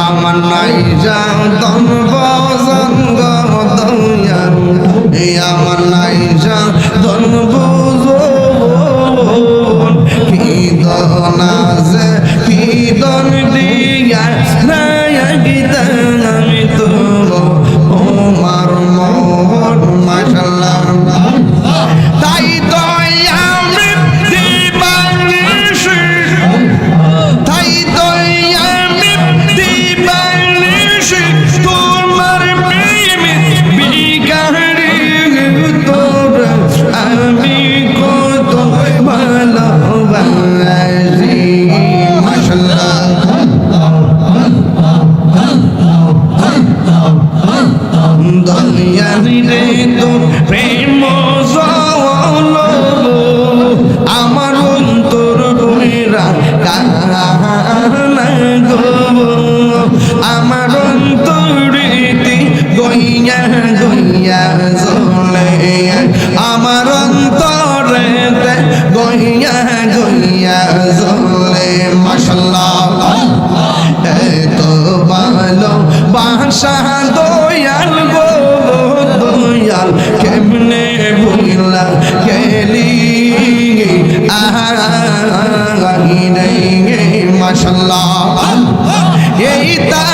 আমার নাই যাও দম্ব সঙ্গ দয়া আমার নাই যাও দম্ব গইয়া গইয়া জলে মাশাল্লাহ এত ভালো বাসা দয়াল গো, দয়াল কেমনে ভুলা গেলি মাশাল্লাহ এই তাগিরি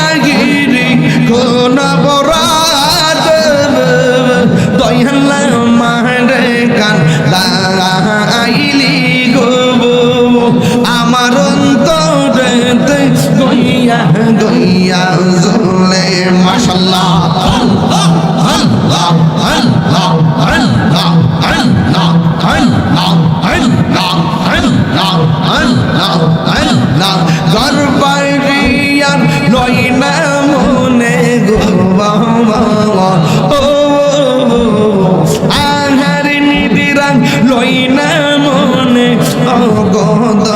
গইয়া গইয়া জলে মাশাল্লাহ আল্লাহ আল্লাহ আল্লাহ আল্লাহ আল্লাহ আল্লাহ আল্লাহ আল্লাহ আল্লাহ আল্লাহ গর্বাইরিয়ান লই না মনে গো বাবা ও আহার নিদিরান লই অগো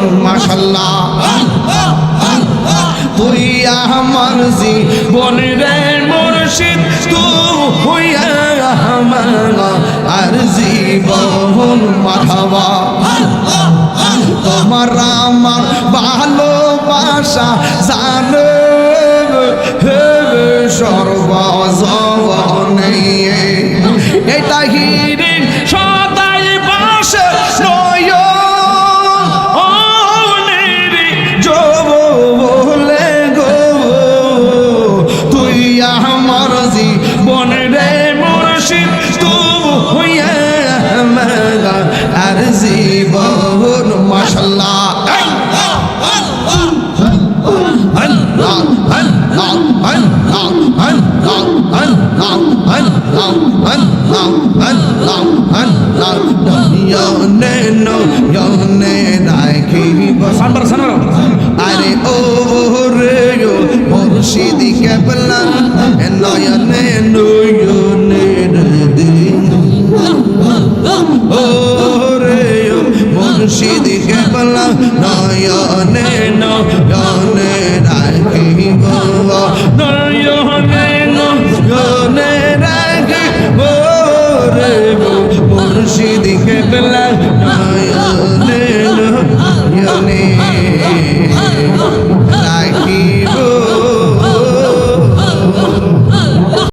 মাশাল্লাহ তুই আমার জীবন রে মুর্শিদ তু হইয়া আমার আর জীবন আল্লাহ আল্লাহ আল্লাহ আল্লাহ ইয়নে নো ইয়নে রাখিব সানবার সানবার আরে ও রে ও মুর্শিদি কেবলা নয়নে নো ইয়নে রাদি ও রে ও মুর্শিদি